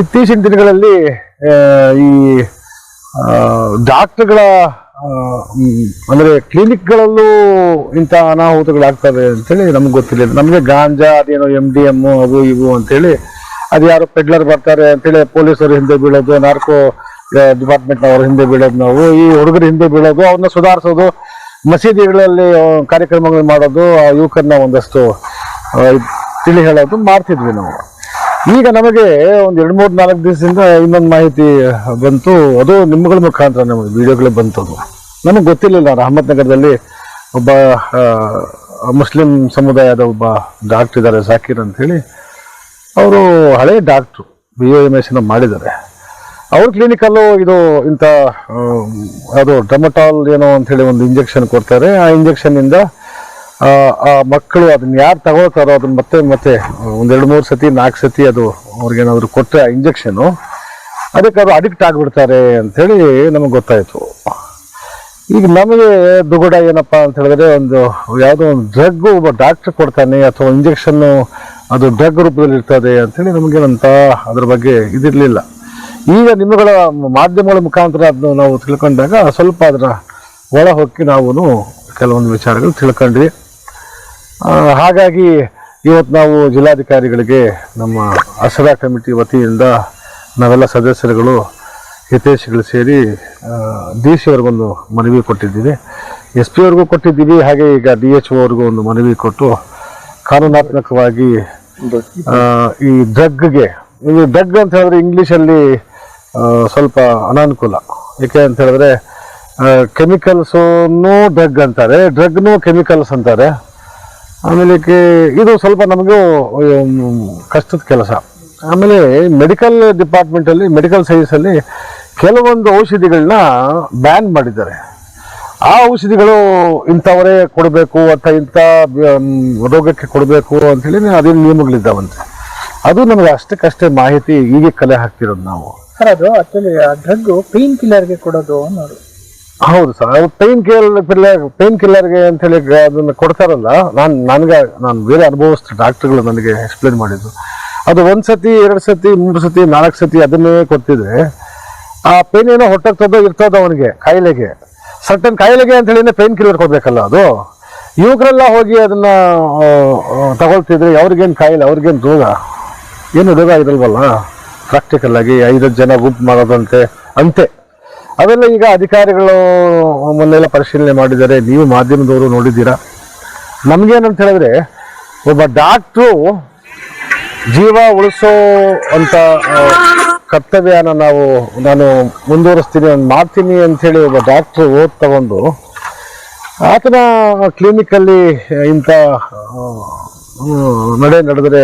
ಇತ್ತೀಚಿನ ದಿನಗಳಲ್ಲಿ ಈ ಡಾಕ್ಟರ್ಗಳ ಅಂದರೆ ಕ್ಲಿನಿಕ್ಗಳಲ್ಲೂ ಇಂಥ ಅನಾಹುತಗಳಾಗ್ತವೆ ಅಂತೇಳಿ ನಮ್ಗೆ ಗೊತ್ತಿಲ್ಲ ನಮಗೆ ಗಾಂಜಾ, ಅದೇನೋ ಎಂ ಡಿ ಎಂ ಅವು ಇವು ಅಂತೇಳಿ, ಅದು ಯಾರು ಪೆಡ್ಲರ್ ಬರ್ತಾರೆ ಅಂತೇಳಿ ಪೊಲೀಸರು ಹಿಂದೆ ಬೀಳೋದು, ನಾರ್ಕೋ ಡಿಪಾರ್ಟ್ಮೆಂಟ್ನವರು ಹಿಂದೆ ಬೀಳೋದು ನಾವು, ಈ ಹುಡುಗರು ಹಿಂದೆ ಬೀಳೋದು, ಅವ್ರನ್ನ ಸುಧಾರಿಸೋದು, ಮಸೀದಿಗಳಲ್ಲಿ ಕಾರ್ಯಕ್ರಮಗಳು ಮಾಡೋದು ಯುವಕರನ್ನ ಒಂದಷ್ಟು ತಿಳಿ ಹೇಳೋದು ಮಾಡ್ತಿದ್ವಿ ನಾವು. ಈಗ ನಮಗೆ ಒಂದು ಎರಡು ಮೂರು ನಾಲ್ಕು ದಿವಸದಿಂದ ಇನ್ನೊಂದು ಮಾಹಿತಿ ಬಂತು. ಅದು ನಿಮ್ಮಗಳ ಮುಖಾಂತರ ನಮಗೆ ವಿಡಿಯೋಗಳು ಬಂತು ಅದು ನಮಗೆ ಗೊತ್ತಿರಲಿಲ್ಲ, ಅಹಮದ್ನಗರದಲ್ಲಿ ಒಬ್ಬ ಮುಸ್ಲಿಂ ಸಮುದಾಯದ ಒಬ್ಬ ಡಾಕ್ಟರ್ ಇದ್ದಾರೆ, ಸಾಕಿರ್ ಅಂತ ಹೇಳಿ ಅವರು ಹಳೆ ಡಾಕ್ಟ್ರು ಬಿ ಎಂ ಎಸ್ ಮಾಡಿದ್ದಾರೆ. ಅವ್ರ ಕ್ಲಿನಿಕಲ್ಲೂ ಇದು ಇಂಥ ಅದು ಟಮಟಾಲ್ ಏನೋ ಅಂಥೇಳಿ ಒಂದು ಇಂಜೆಕ್ಷನ್ ಕೊಡ್ತಾರೆ. ಆ ಇಂಜೆಕ್ಷನ್ನಿಂದ ಆ ಮಕ್ಕಳು ಅದನ್ನ ಯಾರು ತಗೊಳ್ತಾರೋ ಅದನ್ನ ಮತ್ತೆ ಮತ್ತೆ ಒಂದೆರಡು ಮೂರು ಸತಿ, ನಾಲ್ಕು ಸತಿ ಅದು ಅವ್ರಿಗೇನಾದ್ರು ಕೊಟ್ಟರೆ ಇಂಜೆಕ್ಷನು, ಅದಕ್ಕೆ ಅದು ಅಡಿಕ್ಟ್ ಆಗಿಬಿಡ್ತಾರೆ ಅಂಥೇಳಿ ನಮಗೆ ಗೊತ್ತಾಯಿತು. ಈಗ ನಮಗೆ ದುಗುಡ ಏನಪ್ಪ ಅಂತ ಹೇಳಿದ್ರೆ ಒಂದು ಯಾವುದೋ ಒಂದು ಡ್ರಗ್ ಒಬ್ಬ ಡಾಕ್ಟರ್ ಕೊಡ್ತಾನೆ ಅಥವಾ ಇಂಜೆಕ್ಷನ್ನು ಅದು ಡ್ರಗ್ ರೂಪದಲ್ಲಿ ಇರ್ತದೆ ಅಂತೇಳಿ ನಮಗೇನಂತ ಅದ್ರ ಬಗ್ಗೆ ಇದಿರಲಿಲ್ಲ. ಈಗ ನಿಮ್ಮಗಳ ಮಾಧ್ಯಮಗಳ ಮುಖಾಂತರ ಅದನ್ನು ನಾವು ತಿಳ್ಕೊಂಡಾಗ ಸ್ವಲ್ಪ ಅದರ ಒಳ ಹೊಕ್ಕಿ ನಾವು ಕೆಲವೊಂದು ವಿಚಾರಗಳು ತಿಳ್ಕೊಂಡ್ವಿ. ಹಾಗಾಗಿ ಇವತ್ತು ನಾವು ಜಿಲ್ಲಾಧಿಕಾರಿಗಳಿಗೆ ನಮ್ಮ ಅಸರಾ ಕಮಿಟಿ ವತಿಯಿಂದ ನಾವೆಲ್ಲ ಸದಸ್ಯರುಗಳು, ಹಿತೈಷಿಗಳು ಸೇರಿ ಡಿ ಸಿ ಅವ್ರಿಗೊಂದು ಮನವಿ ಕೊಟ್ಟಿದ್ದೀವಿ. ಎಸ್ ಪಿ ಅವ್ರಿಗೂ ಕೊಟ್ಟಿದ್ದೀವಿ, ಹಾಗೆ ಈಗ ಡಿ ಎಚ್ ಅವ್ರಿಗೂ ಒಂದು ಮನವಿ ಕೊಟ್ಟು ಕಾನೂನಾತ್ಮಕವಾಗಿ ಈ ಡ್ರಗ್ಗೆ, ಈ ಡ್ರಗ್ ಅಂತ ಹೇಳಿದ್ರೆ ಇಂಗ್ಲೀಷಲ್ಲಿ ಸ್ವಲ್ಪ ಅನಾನುಕೂಲ. ಏಕೆ ಅಂತ ಹೇಳಿದ್ರೆ ಕೆಮಿಕಲ್ಸನ್ನು ಡ್ರಗ್ ಅಂತಾರೆ ಡ್ರಗ್ನೂ ಕೆಮಿಕಲ್ಸ್ ಅಂತಾರೆ. ಆಮೇಲೆ ಇದು ಸ್ವಲ್ಪ ನಮಗೂ ಕಷ್ಟದ ಕೆಲಸ. ಆಮೇಲೆ ಮೆಡಿಕಲ್ ಡಿಪಾರ್ಟ್ಮೆಂಟಲ್ಲಿ ಮೆಡಿಕಲ್ ಸೈನ್ಸಲ್ಲಿ ಕೆಲವೊಂದು ಔಷಧಿಗಳನ್ನ ಬ್ಯಾನ್ ಮಾಡಿದ್ದಾರೆ. ಆ ಔಷಧಿಗಳು ಇಂಥವರೇ ಕೊಡಬೇಕು ಅಥವಾ ಇಂಥ ರೋಗಕ್ಕೆ ಕೊಡಬೇಕು ಅಂತೇಳಿ ಅದೇನು ನಿಯಮಗಳಿದ್ದಾವಂತೆ. ಅದು ನಮಗೆ ಅಷ್ಟಕ್ಕಷ್ಟೇ ಮಾಹಿತಿ ಈಗ ಕಲೆ ಹಾಕ್ತಿರೋದು ನಾವು. ಸರ್, ಅದು ಆಕ್ಚುಲಿ ಡ್ರಗ್ ಪೇನ್ ಕಿಲ್ಲರ್ಗೆ ಕೊಡೋದು ಅನ್ನೋದು. ಹೌದು ಸರ್ ಪೈನ್ ಕಿಲ್ಲರ್ ಪೈನ್ ಕಿಲ್ಲರ್ಗೆ ಅಂತ ಹೇಳಿ ಅದನ್ನ ಕೊಡ್ತಾರಲ್ಲ, ನಾನು, ನನಗೆ, ನಾನು ಬೇರೆ ಅನುಭವಿಸ್ತು ಡಾಕ್ಟರ್ಗಳು ನನಗೆ ಎಕ್ಸ್ಪ್ಲೇನ್ ಮಾಡಿದ್ದು. ಅದು ಒಂದು ಸತಿ, ಎರಡು ಸತಿ, ಮೂರು ಸತಿ, ನಾಲ್ಕು ಸತಿ ಅದನ್ನೇ ಕೊಡ್ತಿದ್ರೆ, ಆ ಪೇನ್ ಏನೋ ಹೊಟ್ಟೆಗೆ ತೊಂದರೆ ಇರ್ತದ ಅವನಿಗೆ, ಕಾಯಿಲೆಗೆ. ಸರ್ಟನ್ ಕಾಯಿಲೆಗೆ ಅಂತ ಹೇಳಿ ಪೇನ್ ಕಿಲ್ಲರ್ ಕೊಡಬೇಕಲ್ಲ ಅದು. ಯುವಕರೆಲ್ಲ ಹೋಗಿ ಅದನ್ನ ತಗೊಳ್ತಿದ್ರೆ ಅವ್ರಿಗೇನು ಕಾಯಿಲೆ, ಅವ್ರಿಗೇನು ರೋಗ? ಏನು ರೋಗ ಇರಲ್ವಲ್ಲ? ಪ್ರಾಕ್ಟಿಕಲ್ ಆಗಿ ಐದು ಜನ ಗುಂಪು ಮಾಡೋದಂತೆ, ಅಂತೆ. ಅವೆಲ್ಲ ಈಗ ಅಧಿಕಾರಿಗಳು ಮೊನ್ನೆಲ್ಲ ಪರಿಶೀಲನೆ ಮಾಡಿದ್ದಾರೆ. ನೀವು ಮಾಧ್ಯಮದವರು ನೋಡಿದ್ದೀರಾ? ನಮ್ಗೇನಂತ ಹೇಳಿದ್ರೆ, ಒಬ್ಬ ಡಾಕ್ಟ್ರು ಜೀವ ಉಳಿಸೋ ಅಂತ ಕರ್ತವ್ಯನ ನಾವು, ನಾನು ಮುಂದುವರಿಸ್ತೀನಿ ಮಾಡ್ತೀನಿ ಅಂಥೇಳಿ ಒಬ್ಬ ಡಾಕ್ಟ್ರು ಓದ್ ತಗೊಂಡು, ಆತನ ಕ್ಲಿನಿಕಲ್ಲಿ ಇಂಥ ನಡೆ ನಡೆದರೆ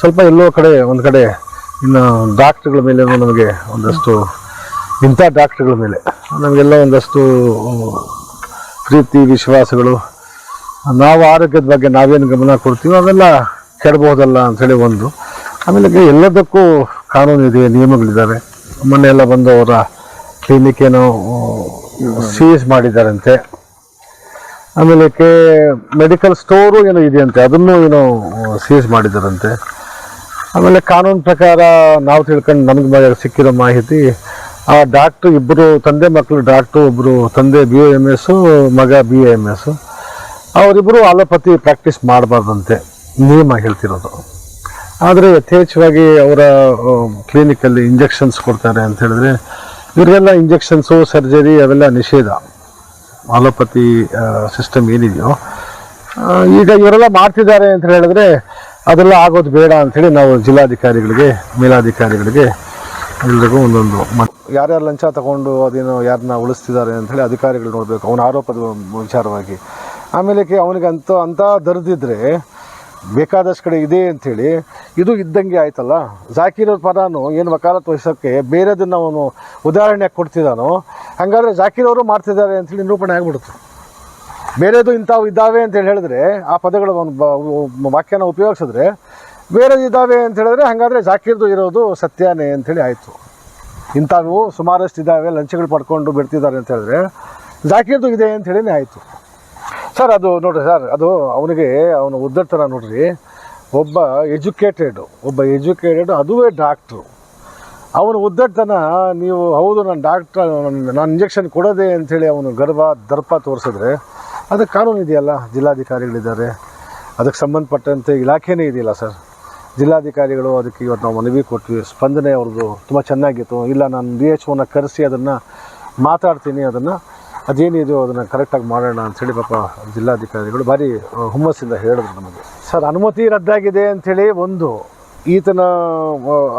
ಸ್ವಲ್ಪ ಎಲ್ಲೋ ಕಡೆ, ಒಂದು ಕಡೆ ಇನ್ನು ಡಾಕ್ಟ್ರುಗಳ ಮೇಲೆ ನಮಗೆ ಒಂದಷ್ಟು ಇಂಥ ಡಾಕ್ಟ್ರುಗಳ ಮೇಲೆ. ನಮಗೆಲ್ಲ ಒಂದಷ್ಟು ಪ್ರೀತಿ, ವಿಶ್ವಾಸಗಳು. ನಾವು ಆರೋಗ್ಯದ ಬಗ್ಗೆ ನಾವೇನು ಗಮನ ಕೊಡ್ತೀವೋ ಅವೆಲ್ಲ ಕೆಡಬಹುದಲ್ಲ ಅಂಥೇಳಿ ಒಂದು. ಆಮೇಲೆ ಎಲ್ಲದಕ್ಕೂ ಕಾನೂನು ಇದೆ, ನಿಯಮಗಳಿದ್ದಾವೆ. ಮೊನ್ನೆಲ್ಲ ಬಂದು ಅವರ ಕ್ಲಿನಿಕ್ ಏನೋ ಸೀಸ್ ಮಾಡಿದ್ದಾರಂತೆ. ಆಮೇಲೆ ಮೆಡಿಕಲ್ ಸ್ಟೋರು ಏನೋ ಇದೆಯಂತೆ ಅದನ್ನು ಏನೋ ಸೀಸ್ ಮಾಡಿದ್ದಾರಂತೆ. ಆಮೇಲೆ ಕಾನೂನು ಪ್ರಕಾರ ನಾವು ತಿಳ್ಕೊಂಡು ನಮಗೆ ಸಿಕ್ಕಿರೋ ಮಾಹಿತಿ ಆ ಡಾಕ್ಟ್ರು ಇಬ್ಬರು ತಂದೆ ಮಕ್ಕಳು ಡಾಕ್ಟ್ರು ಒಬ್ಬರು ತಂದೆ ಬಿ ಎ ಎಂ ಎಸ್ಸು ಮಗ ಬಿ ಎ ಎಂ ಎಸ್ಸು ಅವರಿಬ್ಬರು ಆಲೋಪತಿ ಪ್ರಾಕ್ಟೀಸ್ ಮಾಡಬಾರ್ದಂತೆ, ನಿಯಮ ಹೇಳ್ತಿರೋದು. ಆದರೆ ಯಥೇಚ್ಛವಾಗಿ ಅವರ ಕ್ಲಿನಿಕಲ್ಲಿ ಇಂಜೆಕ್ಷನ್ಸ್ ಕೊಡ್ತಾರೆ ಅಂತ ಹೇಳಿದ್ರೆ, ಇವರಿಗೆಲ್ಲ ಇಂಜೆಕ್ಷನ್ಸು ಸರ್ಜರಿ ಅವೆಲ್ಲ ನಿಷೇಧ. ಆಲೋಪತಿ ಸಿಸ್ಟಮ್ ಏನಿದೆಯೋ. ಈಗ ಇವರೆಲ್ಲ ಮಾಡ್ತಿದ್ದಾರೆ ಅಂತ ಹೇಳಿದ್ರೆ, ಅದೆಲ್ಲ ಆಗೋದು ಬೇಡ ಅಂಥೇಳಿ ನಾವು ಜಿಲ್ಲಾಧಿಕಾರಿಗಳಿಗೆ, ಮೇಲಾಧಿಕಾರಿಗಳಿಗೆ ಎಲ್ರಿಗೂ ಒಂದೊಂದು ಯಾರ್ಯಾರು ಲಂಚ ತಗೊಂಡು ಅದೇನು ಯಾರನ್ನ ಉಳಿಸ್ತಿದ್ದಾರೆ ಅಂಥೇಳಿ ಅಧಿಕಾರಿಗಳು ನೋಡಬೇಕು. ಅವನ ಆರೋಪದ ವಿಚಾರವಾಗಿ. ಆಮೇಲೆ ಅವನಿಗೆ ಅಂತ ಅಂತ ದರ್ದಿದ್ರೆ ಬೇಕಾದಷ್ಟು ಕಡೆ ಇದೆ ಅಂಥೇಳಿ ಇದು ಇದ್ದಂಗೆ ಆಯ್ತಲ್ಲ? ಜಾಕೀರ್ ಪರಾನು ಏನು ವಕಾಲತ್ ವಹಿಸೋಕ್ಕೆ ಬೇರೆದನ್ನು ಅವನು ಉದಾಹರಣೆ ಕೊಡ್ತಿದ್ದಾನೋ, ಹಾಗಾದ್ರೆ ಜಾಕೀರ್ ಅವರು ಮಾಡ್ತಿದ್ದಾರೆ ಅಂಥೇಳಿ ನಿರೂಪಣೆ ಆಗ್ಬಿಡ್ತು ಬೇರೆದು ಇಂಥವು ಇದ್ದಾವೆ ಅಂತೇಳಿ ಹೇಳಿದ್ರೆ, ಆ ಪದಗಳು ಒಂದು ವಾಕ್ಯನ ಉಪಯೋಗಿಸಿದ್ರೆ ಬೇರೆದು ಇದ್ದಾವೆ ಅಂತ ಹೇಳಿದ್ರೆ ಹಾಗಾದ್ರೆ ಜಾಕೀರ್ದು ಇರೋದು ಸತ್ಯನೇ ಅಂಥೇಳಿ ಆಯಿತು. ಇಂಥವು ಸುಮಾರಷ್ಟು ಇದ್ದಾವೆ ಲಂಚಗಳು ಪಡ್ಕೊಂಡು ಬಿಡ್ತಿದ್ದಾರೆ ಅಂತ ಹೇಳಿದ್ರೆ ಜಾಕೀರ್ದು ಇದೆ ಅಂತ ಹೇಳಿನೇ ಆಯಿತು. ಸರ್, ಅದು ನೋಡ್ರಿ ಸರ್, ಅದು ಅವನಿಗೆ ಅವನು ಉದ್ದರ್ತನ ನೋಡ್ರಿ, ಒಬ್ಬ ಎಜುಕೇಟೆಡ್ ಒಬ್ಬ ಎಜುಕೇಟೆಡ್, ಅದುವೇ ಡಾಕ್ಟ್ರು. ಅವನು ಉದ್ದಟತನ ನೀವು ಹೌದು ನಾನು ಡಾಕ್ಟ್ರ್ ನಾನು ಇಂಜೆಕ್ಷನ್ ಕೊಡೋದೆ ಅಂಥೇಳಿ ಅವನು ಗರ್ಭ, ದರ್ಪ ತೋರಿಸಿದ್ರೆ ಅದಕ್ಕೆ ಕಾನೂನು ಇದೆಯಲ್ಲ, ಜಿಲ್ಲಾಧಿಕಾರಿಗಳಿದ್ದಾರೆ, ಅದಕ್ಕೆ ಸಂಬಂಧಪಟ್ಟಂತೆ ಇಲಾಖೆನೇ ಇದೆಯಲ್ಲ ಸರ್. ಜಿಲ್ಲಾಧಿಕಾರಿಗಳು ಅದಕ್ಕೆ ಇವತ್ತು ನಾವು ಮನವಿ ಕೊಟ್ವಿ. ಸ್ಪಂದನೆ ಅವ್ರದ್ದು ತುಂಬ ಚೆನ್ನಾಗಿತ್ತು. ಇಲ್ಲ ನಾನು ಡಿ ಎಚ್ ಓನ ಕರೆಸಿ ಅದನ್ನು ಮಾತಾಡ್ತೀನಿ ಅದನ್ನು ಅದೇನಿದೆಯೋ ಅದನ್ನು ಕರೆಕ್ಟಾಗಿ ಮಾಡೋಣ ಅಂಥೇಳಿ ಪಾಪ ಜಿಲ್ಲಾಧಿಕಾರಿಗಳು ಭಾರಿ ಹುಮ್ಮಸ್ಸಿಂದ ಹೇಳಿದ್ರು ನಮಗೆ. ಸರ್ ಅನುಮತಿ ರದ್ದಾಗಿದೆ ಅಂಥೇಳಿ ಒಂದು ಈತನ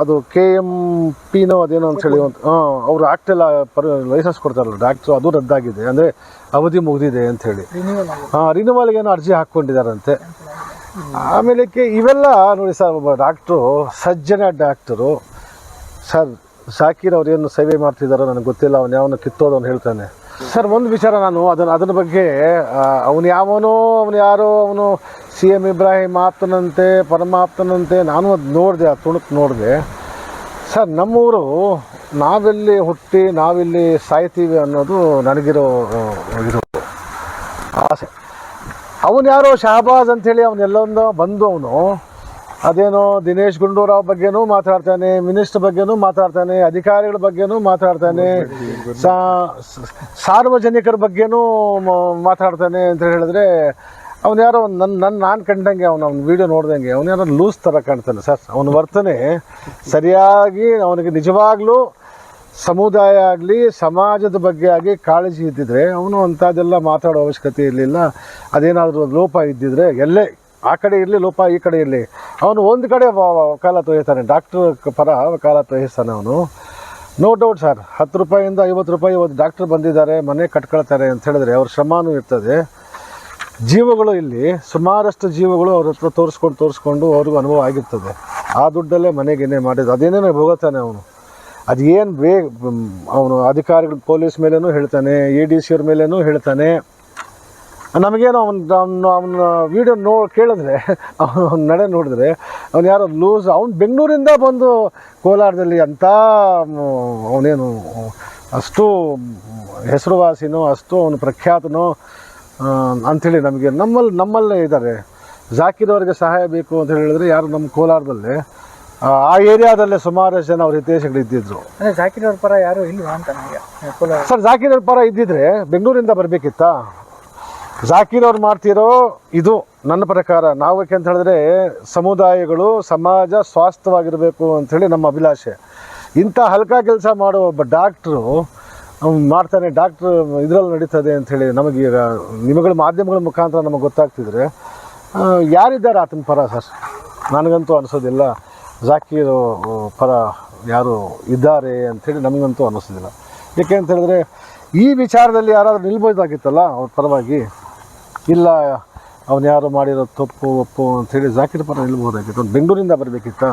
ಅದು ಕೆ ಎಂ ಪಿನೋ ಅದೇನೋ ಅಂಥೇಳಿ ಒಂದು ಹಾಂ ಅವರು ಆ್ಯಕ್ಟೆಲ್ಲ ಪರ್ ಲೈಸೆನ್ಸ್ ಕೊಡ್ತಾರಲ್ಲ ಡಾಕ್ಟ್ರು ಅದು ರದ್ದಾಗಿದೆ. ಅಂದರೆ ಅವಧಿ ಮುಗಿದಿದೆ ಅಂಥೇಳಿ ಹಾಂ ರಿನ್ಯೂವಲ್ಗೆ ಏನೋ ಅರ್ಜಿ ಹಾಕ್ಕೊಂಡಿದ್ದಾರಂತೆ. ಆಮೇಲೆ ಇವೆಲ್ಲ ನೋಡಿ ಸರ್, ಒಬ್ಬ ಡಾಕ್ಟ್ರು, ಸಜ್ಜನ ಡಾಕ್ಟರು. ಸರ್ ಸಾಕಿರ್ ಅವ್ರು ಏನು ಸೇವೆ ಮಾಡ್ತಿದ್ದಾರೋ ನನಗೆ ಗೊತ್ತಿಲ್ಲ, ಅವನು ಯಾವನು ಕಿತ್ತೋದು ಅವ್ನು ಹೇಳ್ತಾನೆ. ಸರ್, ಒಂದು ವಿಚಾರ ನಾನು, ಅದನ್ನು ಅದರ ಬಗ್ಗೆ ಅವನು ಯಾವನೋ, ಅವನು ಯಾರೋ, ಅವನು ಸಿ ಎಂ ಇಬ್ರಾಹಿಂ ಆಪ್ತನಂತೆ ಪರಮಾಪ್ತನಂತೆ ನಾನು ಅದು ನೋಡಿದೆ, ಆ ತುಣುಕು ನೋಡಿದೆ. ಸರ್, ನಮ್ಮೂರು, ನಾವೆಲ್ಲಿ ಹುಟ್ಟಿ, ನಾವೆಲ್ಲಿ ಸಾಯ್ತೀವಿ ಅನ್ನೋದು ನನಗಿರೋ ಇದು. ಆಸೆ. ಅವನು ಯಾರೋ ಶಹಬಾಜ್ ಅಂಥೇಳಿ ಅವನೆಲ್ಲೊಂದು ಬಂದು ಅವನು. ಅದೇನೋ ದಿನೇಶ್ ಗುಂಡೂರಾವ್ ಬಗ್ಗೆನೂ ಮಾತಾಡ್ತಾನೆ, ಮಿನಿಸ್ಟರ್ ಬಗ್ಗೆನೂ ಮಾತಾಡ್ತಾನೆ, ಅಧಿಕಾರಿಗಳ ಬಗ್ಗೆನೂ ಮಾತಾಡ್ತಾನೆ ಸಾರ್ವಜನಿಕರ ಬಗ್ಗೆನೂ ಮಾತಾಡ್ತಾನೆ ಅಂತ ಹೇಳಿದ್ರೆ ಅವ್ನು ಯಾರೋ ನನ್ನ ನನ್ನ ನಾನು ಕಂಡಂಗೆ ಅವನು, ಅವ್ನ ವಿಡಿಯೋ ನೋಡ್ದಂಗೆ ಅವನು ಯಾರೋ ಲೂಸ್ ಥರ ಕಾಣ್ತಾನೆ ಸರ್. ಅವನ ವರ್ತನೆ ಸರಿಯಾಗಿ ಅವನಿಗೆ ನಿಜವಾಗ್ಲೂ ಸಮುದಾಯ ಆಗಲಿ, ಸಮಾಜದ ಬಗ್ಗೆ ಆಗಿ ಕಾಳಜಿ ಇದ್ದಿದ್ರೆ, ಅವನು ಅಂಥದ್ದೆಲ್ಲ ಮಾತಾಡೋ ಅವಶ್ಯಕತೆ ಇರಲಿಲ್ಲ. ಅದೇನಾದರೂ ಲೋಪ ಇದ್ದಿದ್ರೆ, ಎಲ್ಲೇ, ಆ ಕಡೆ ಇರಲಿ, ಲೋಪ ಈ ಕಡೆ ಇರಲಿ. ಅವನು ಒಂದು ಕಡೆ ಕಾಲ ತೊಯ್ತಾನೆ ಡಾಕ್ಟ್ರ್ ಪರ ವಕಾಲತ್ತು ವಹಿಸ್ತಾನೆ ಅವನು. ನೋ ಡೌಟ್ ಸರ್ ಹತ್ತು ರೂಪಾಯಿಂದ ಐವತ್ತು ರೂಪಾಯಿ ಇವತ್ತು ಡಾಕ್ಟ್ರ್ ಬಂದಿದ್ದಾರೆ, ಮನೆ ಕಟ್ಕೊಳ್ತಾರೆ ಅಂತ ಹೇಳಿದ್ರೆ ಅವ್ರ ಶ್ರಮನೂ ಇರ್ತದೆ. ಜೀವಗಳು ಇಲ್ಲಿ, ಸುಮಾರಷ್ಟು ಜೀವಗಳು ಅವ್ರ ಹತ್ರ ತೋರಿಸ್ಕೊಂಡು ತೋರಿಸ್ಕೊಂಡು ಅವ್ರಿಗೂ ಅನುಭವ ಆಗಿರ್ತದೆ. ಆ ದುಡ್ಡಲ್ಲೇ ಮನೆಗೆನೇ ಮಾಡಿದ್ದು. ಅದೇನೇನೋ ಹೋಗುತ್ತಾನೆ ಅವನು. ಅದು ಏನು ಬೇ ಅವನು ಅಧಿಕಾರಿಗಳು, ಪೊಲೀಸ್ ಮೇಲೇನೂ ಹೇಳ್ತಾನೆ ಎ ಡಿ ಸಿ ಅವ್ರ ಮೇಲೇನೂ ಹೇಳ್ತಾನೆ. ನಮಗೇನು ಅವನು ಅವನು ಅವನ ವೀಡಿಯೋ ನೋ ಕೇಳಿದ್ರೆ, ಅವನ ನಡೆ ನೋಡಿದ್ರೆ, ಅವ್ನು ಯಾರೋ ಲೂಸ್ ಅವ್ನು ಬೆಂಗಳೂರಿಂದ ಬಂದು ಕೋಲಾರದಲ್ಲಿ ಅಂಥ ಅವನೇನು ಅಷ್ಟು ಹೆಸರುವಾಸಿನೋ, ಅಷ್ಟು ಅವನು ಪ್ರಖ್ಯಾತನೋ ಅಂಥೇಳಿ ನಮಗೆ ನಮ್ಮಲ್ಲಿ ನಮ್ಮಲ್ಲೇ ಇದ್ದಾರೆ. ಜಾಕಿರ್ ಸಹಾಯ ಬೇಕು ಅಂತ ಹೇಳಿದ್ರೆ ಯಾರು ನಮ್ಮ ಕೋಲಾರದಲ್ಲಿ ಆ ಏರಿಯಾದಲ್ಲೇ ಸುಮಾರು ಜನ ಅವ್ರ ಹಿತೇಶಗಳು ಇದ್ದಿದ್ರು. ಅಂದ್ರೆ ಜಾಕಿರ್ ಅವ್ರ ಪರ ಯಾರು ಇಲ್ಲ ಅಂತ ನನಗೆ ಕೋಲಾರ. ಸರ್ ಜಾಕೀರ್ ಅವ್ರ ಪರ ಇದ್ದಿದ್ರೆ ಬೆಂಗಳೂರಿಂದ ಬರಬೇಕಿತ್ತಾ? ಜಾಕಿರ್ ಅವ್ರು ಮಾಡ್ತಿರೋ ಇದು ನನ್ನ ಪ್ರಕಾರ ನಾವು ಯಾಕೆ ಅಂತ ಹೇಳಿದ್ರೆ ಸಮುದಾಯಗಳು ಸಮಾಜ ಸ್ವಾಸ್ಥ್ಯವಾಗಿರಬೇಕು ಅಂಥೇಳಿ ನಮ್ಮ ಅಭಿಲಾಷೆ. ಇಂಥ ಹಲ್ಕಾ ಕೆಲಸ ಮಾಡೋ ಒಬ್ಬ ಡಾಕ್ಟ್ರು ಮಾಡ್ತಾನೆ ಡಾಕ್ಟ್ರು ಇದರಲ್ಲಿ ನಡೀತದೆ ಅಂಥೇಳಿ ನಮಗೀಗ ನಿಮಗಳ ಮಾಧ್ಯಮಗಳ ಮುಖಾಂತರ ನಮಗೆ ಗೊತ್ತಾಗ್ತಿದ್ರೆ ಯಾರಿದ್ದಾರೆ ಆತನ ಪರ ಸರ್? ನನಗಂತೂ ಅನಿಸೋದಿಲ್ಲ. ಜಾಕೀರು ಪರ ಯಾರು ಇದ್ದಾರೆ ಅಂಥೇಳಿ ನಮಗಂತೂ ಅನ್ನಿಸೋದಿಲ್ಲ ಯಾಕೆ ಅಂತ ಹೇಳಿದ್ರೆ, ಈ ವಿಚಾರದಲ್ಲಿ ಯಾರಾದರೂ ನಿಲ್ಬೋದಾಗಿತ್ತಲ್ಲ, ಅವ್ರ ಪರವಾಗಿ? ಇಲ್ಲ, ಅವನು ಯಾರು ಮಾಡಿರೋ ತಪ್ಪು, ಒಪ್ಪು ಅಂಥೇಳಿ ಜಾಕೀರ್ ಪರ ನಿಲ್ಬೋದಾಗಿತ್ತು. ಬೆಂಗಳೂರಿಂದ ಬರಬೇಕಿತ್ತ?